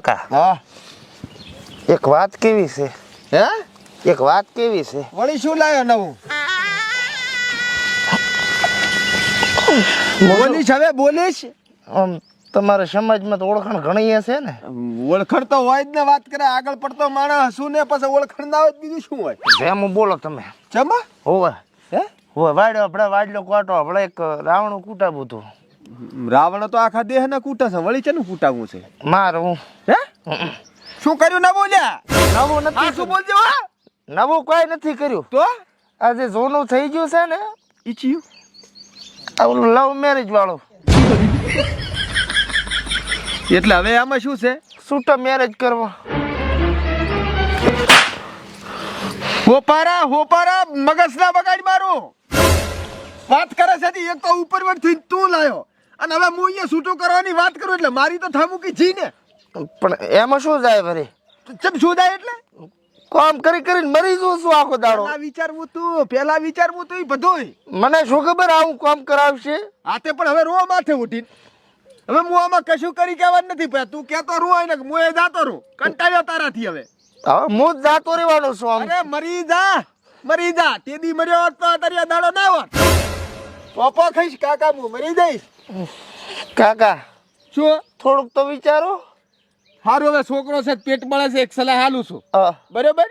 કાકા. હા. એક વાત કેવી છે? હે? એક વાત કેવી છે? વળી શું લાવ્યો નવું? બોલીશ હવે બોલીશ? આમ તમારા સમાજમાં તો ઓળખાણ ઘણી હશે ને? ઓળખણ તો હોય જ ને વાત કરે આગળ પડતો માણસ શું ને પછી ઓળખણ ના હોય બીજું શું હોય? જેમ બોલો તમે. ચમા હોવે. હે? હોવે વાડ્યો આપણે વાડલો કોટો આપણે એક રાવણું કૂટાબું હતું. રાવણ તો આખા દેહ ને કૂટા છે વળી ચેનું કૂટાવું છે? મારું. હે? શું કર્યું ના બોલ્યા નવું નથી શું બોલજો નવું કોઈ નથી કર્યું. તો? આજે જૂનું થઈ ગયું છે ને ઈચ્છ્યું આ ઓલું લવ મેરેજ વાળું. એટલે હવે આમાં શું છે? છૂટો મેરેજ કરવા? હોપારા હોપારા મગજ ના બગાડ મારું. વાત કરે છે એક તો ઉપરથી તું લાયો. અને હવે હું અહીંયા છૂટું કરવાની વાત કરું એટલે મારી તો થામુકી જી ને. પણ એમાં શું જાય વરી? ચમ શું થાય એટલે? કામ કરી કરીને મરી જઉં છું આખો દાડો. પેલા વિચારવું તું પેલા વિચારવું તું બધું મને શું ખબર આવું કામ કરાવશે? આતે પણ હવે રો માથે ઉઠીને. હવે હું આમાં કશું કરી કહેવાનું નથી પણ તું કહેતો રૂ ને હું એ જાતો રૂ કંટાળ્યો તારાથી હવે. હવે હું જ જાતો રહેવાનો છું અરે મરી જા મરી જા. તે દી મર્યો હોત તો અત્યારે દાડો ના હોત. પોપો ખાઈશ કાકા હું મરી જઈશ. કાકા શું? થોડુંક તો વિચારો. હારું હવે છોકરો છે પેટ મળે છે એક સલાહ હાલું છું. બરાબર?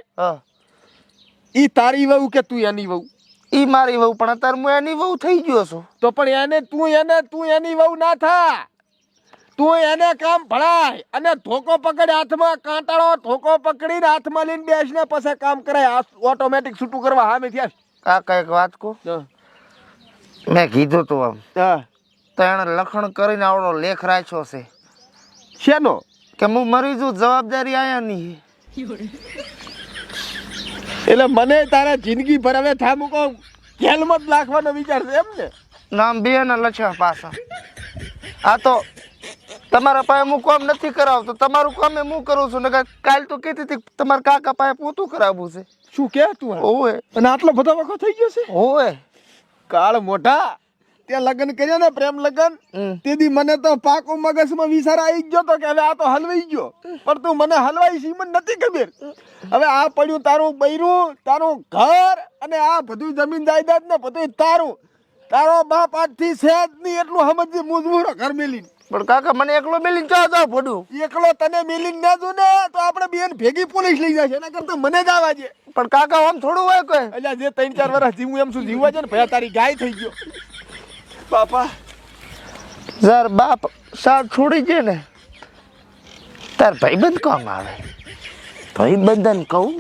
ઈ તારી વહુ કે તું એની વહુ? ઈ મારી વહુ પણ અત્યારે હું એની વહુ થઈ ગયો છું. તો પણ એને તું એને તું એની વહુ ના થા. તું એને કામ ભણાય અને ધોકો પકડ હાથમાં કાંટાળો ધોકો પકડીને હાથમાં લઈને બેસને પછી કામ કરાય. ઓટોમેટિક છૂટું કરવા હામે થયા કાકા એક વાત કહું? મેં કીધું તું આમ. તો એણે લખણ કરીને આવડો લેખ રાખ્યો છે. શેનો? કે હું મરી જઉં જવાબદારી આયા નહીં એટલે મને તારા જિંદગી ભર હવે થામુકો જેલમાં જ નાખવાનો વિચાર છે એમ ને? નામ બે ને લખ્યા પાછા. આ તો તમારા પાસે હું કામ નથી કરાવતો. તમારું કામ હું કરું છું. ને કાલ તો કહેતી હતી તમારા કાકા પાસે પોતું કરાવવું છે. શું કે તું? ઓવે અને આટલો બધો વખત થઈ ગયો છે? ઓવે કાળ મોટા ત્યાં લગ્ન કર્યા ને પ્રેમ લગ્ન. તેથી મને તો પાકો મગજમાં વિચાર આવી ગયો તો કે હવે આ તો હલવાઈ ગયો. પણ તું મને હલવાઈ છે મને નથી ખબર. હવે આ પડ્યું તારું બૈરું તારું ઘર અને આ બધું જમીન જાયદાદ ને બધું તારું. તારો બાપ આજથી છે જ નહીં એટલું સમજજે મૂંઝવૂરો ઘર મેલીને. પણ કાકા મને એકલો મેલીને ચા જાવ ફોડું એકલો તને મેલીને ના જો ને તો આપણે બેન ભેગી પોલીસ લઈ જાય છે એના કરતા મને જ આવા છે. પણ કાકા આમ થોડું હોય કોઈ? એટલે જે ત્રણ ચાર વર્ષ જીવું એમ શું જીવવા છે ને? ભયા તારી ગાય થઈ ગયો. બાપા. જર બાપ સાથ છોડી છે ને તાર ભાઈબંધ કોમ આવે? ભાઈબંધન કહું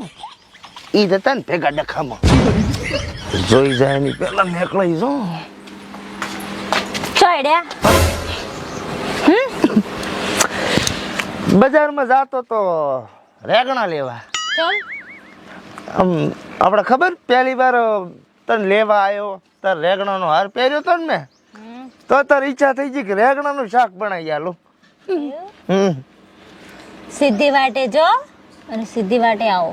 ઈ જતા ને ભેગા ડખામાં. જોઈ જાય ની પેલા નીકળી જો. ચોડ્યા બજારમાં જાતો તો રેગણા લેવા. આપણે ખબર? પહેલી વાર તને લેવા આવ્યો તાર રેગણાનો હાર પહેર્યો તો ને તો તાર ઈચ્છા થઈ ગઈ કે રેગણાનું શાક બનાવી આલો. સીધી વાટે જો અને સીધી વાટે આવો.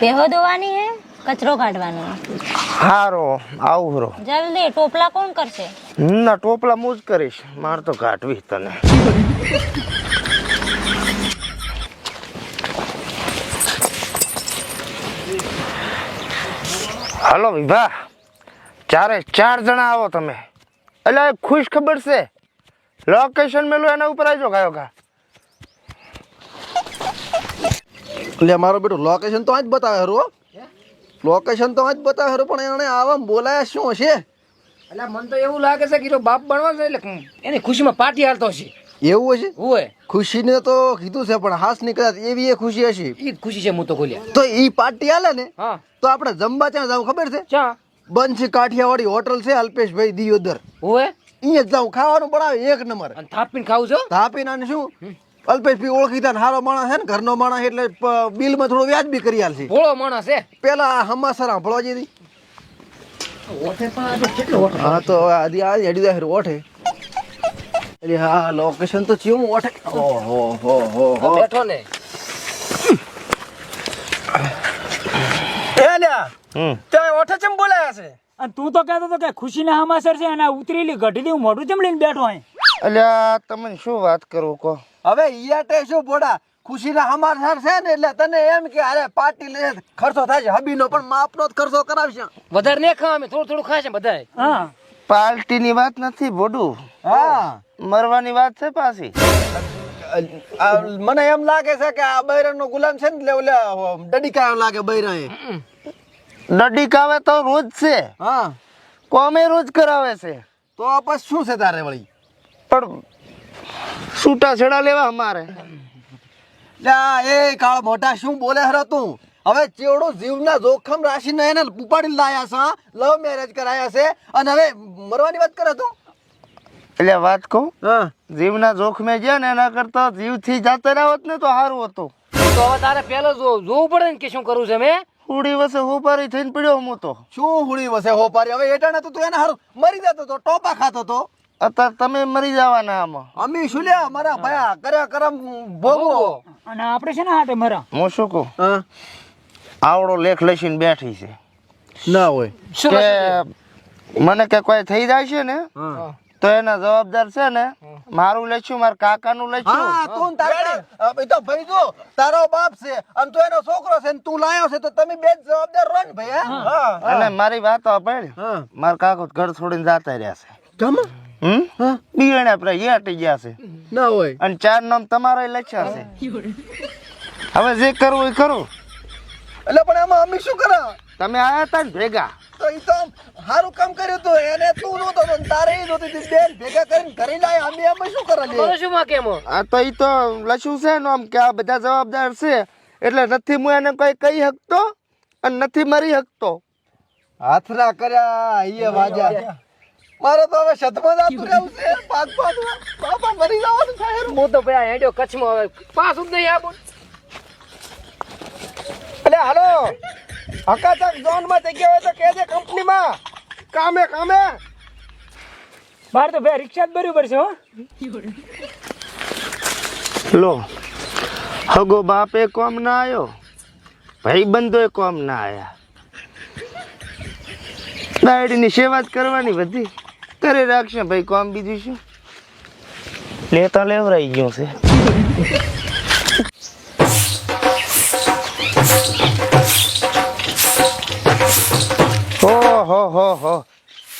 પેહો ધોવાની હે? કચરો કાઢવાનો. હારો આવું જલ્દી ટોપલા કોણ કરશે? ના ટોપલા હું જ કરીશ. માર તો કાઢવી તને. હલો વિભા. ચારે ચાર જણા આવો તમે. એટલે ખુશ ખબર છે. લોકેશન મેલું એના ઉપર આવજો કયો કા એટલે મારો બેટો લોકેશન તો આ જ બતાવે હરો. લોકેશન તો બતાવે પણ એને આવા બોલાયા શું હશે? એટલે મને તો એવું લાગે છે કે બાપ બનવા છે એટલે એની ખુશીમાં પાર્ટી હાલતો હશે. એવું હશે? હોય ખુશીને તો કીધું છે પણ હાસ નીકળ્યા એવી એ ખુશી હશે. એ ખુશી છે હું તો ખોલ્યા. તો ઈ પાર્ટી હાલે ને? હા. તો આપણે જમવા ત્યાં જાવ ખબર છે? ચા બંસી કાઠિયાવાડી હોટલ છે અલ્પેશભાઈ દિયોદર. હોય અહીંયા જાવ ખાવાનું બનાવે એક નંબર. થાપીને ખાવું છો? થાપીને નાને શું? અલ્પેશભાઈ ઓળખીતા ને હારો માણસ છે ને ઘરનો માણસ એટલે બિલમાં થોડો વ્યાજ બી કરી આલશે. ભોળો માણસ છે પેલા આ હમાસર સાંભળવા જેથી હા તો હવે આ હેડી જાય ઓઠે. એટલે હા લોકેશન તો ચિયું ઓઠે. ઓહો હો હો હો બેઠો ને. એ લ્યા હમ. ત્યાં ઓઠે ચમ બોલાયા છે? અને તું તો કહેતો તો કે ખુશીના હમાસર છે અને ઉતરીલી ઉતરેલી ઘટીથી હું મોઢું ચમ લઈને બેઠો અહીં. અલ્યા તમે શું વાત કરો કહો? હવે ઈયાટે શું બોડા? ખુશીના સમાચાર છે ને એટલે તને એમ કે અરે પાર્ટી લે ખર્ચો થાય છે. હબીનો પણ માપનો જ ખર્ચો કરાવશે. વધારે નહીં ખાવા અમે થોડું થોડું ખાશે બધાય. પાર્ટીની વાત નથી બોડું. હા. મરવાની વાત છે પાછી. મને એમ લાગે છે કે આ બૈરાનો ગુલામ છે ને એટલે લે ડડીકા એમ લાગે બૈરા એ ડડી કાવે તો રોજ છે. હા. કોમે રોજ કરાવે છે. તો પછી શું છે તારે વળી? પણ છૂટા છેડા લેવા અમારે. એ કાળ મોટા શું બોલે હરો તું? હવે ચેવડો જીવના જોખમ રાશિને એને ઉપાડી લાયા છે લવ મેરેજ કરાયા છે અને હવે મરવાની વાત કરે તું? એટલે વાત કહું જીવના જોખમે ગયા ને એના કરતા જીવથી જાતે હોત ને તો સારું હતું. તો હવે તારે પેલો જો જોવું પડે ને કે શું કરવું છે મેં હુડી વસે હોપારી થઈને પડ્યો હું તો. શું હુડી વસે હોપારી? હવે એટાણે તો તું એને હારું મરી જતો તો ટોપા ખાતો તો. અત્યારે તમે મરી જવાના આમાં. અમી શું લ્યા? મારા ભયા કર્યા કરમ ભોગવો. અને આપણે છે ને હાટે મરા. હું શું કહું? આવડો લેખ લઈને બેઠી છે. ના હોય. શું કે મને કે કોઈ થઈ જાય છે ને તો એના જવાબદાર છે ને મારું લેશું મારા કાકાનું લેશું હા તું તારા એ તો ભાઈ જો તારો બાપ છે અને તું એનો છોકરો છે ને તું લાયો છે તો તમે બે જવાબદાર રહો ને ભાઈ હા? અને મારી વાત સાંભળ. હા. મારા કાકો તો ઘર છોડીને જાતા રહ્યા છે. ગમ હમ? હા. બિયાણે એ યાટી ગયા છે. ના હોય. અને ચાર નામ તમારા લખ્યા છે. હવે જે કરવું એ કરું. એટલે પણ એમાં અમે શું કરા? તમે આયા હતા ને ભેગા. તો એ તો સારું કામ કર્યું તું એને તું જોતો હતો તારે એ જોતી હતી બેન ભેગા કરીને ઘરે લાય અમે અમે શું કરે લે? શું માં કેમ આ તો ઈ તો લખ્યું છે ને આમ કે આ બધા જવાબદાર છે. એટલે નથી હું એને કઈ કહી શકતો અને નથી મરી શકતો. હાથરા કર્યા ઈએ વાજા. મારે તો હવે શતમાં જાતું રહેવું છે. પાંચ પાંચ બાપા મરી જવાનું થાય હું તો ભાઈ હેડ્યો કચ્છમાં હવે. પાછું જ નહીં બોલ એટલે હાલો. હકાચક ઝોનમાં જગ્યા હોય તો કહેજે કંપનીમાં. કામે કામે. બાર તો ભાઈ રિક્ષા જ બરાબર છે હો. લો હગો બાપે કોમ ના આવ્યો ભાઈ બંધો કોમ ના આયા. દાયડીની સેવા જ કરવાની બધી. કરે રાખશે ભાઈ કોમ બીજું શું? લેતા લેવરાઈ ગયું છે. હો હો હો. હો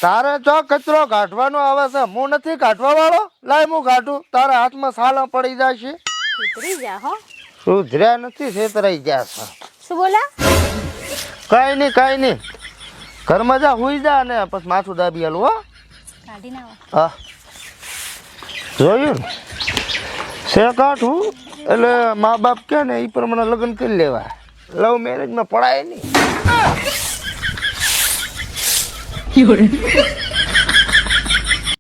તારે તો કચરો કાઢવાનો આવે છે હું નથી કાઢવા વાળો લાય હું કાઢું તારા હાથમાં સાલા પડી જશે. જા હો. સુધર્યા નથી છેતરાઈ ગયા છે. શું બોલા? કઈ નહીં કઈ નહીં ઘરમાં જા હુઈ જા અને પછી માથું દાબી આલું હો. કાઢી નાખો. હા. જોયું ને? છે એટલે મા બાપ કે ને એ પ્રમાણે લગ્ન કરી લેવા. લવ મેરેજમાં પડાય નહીં.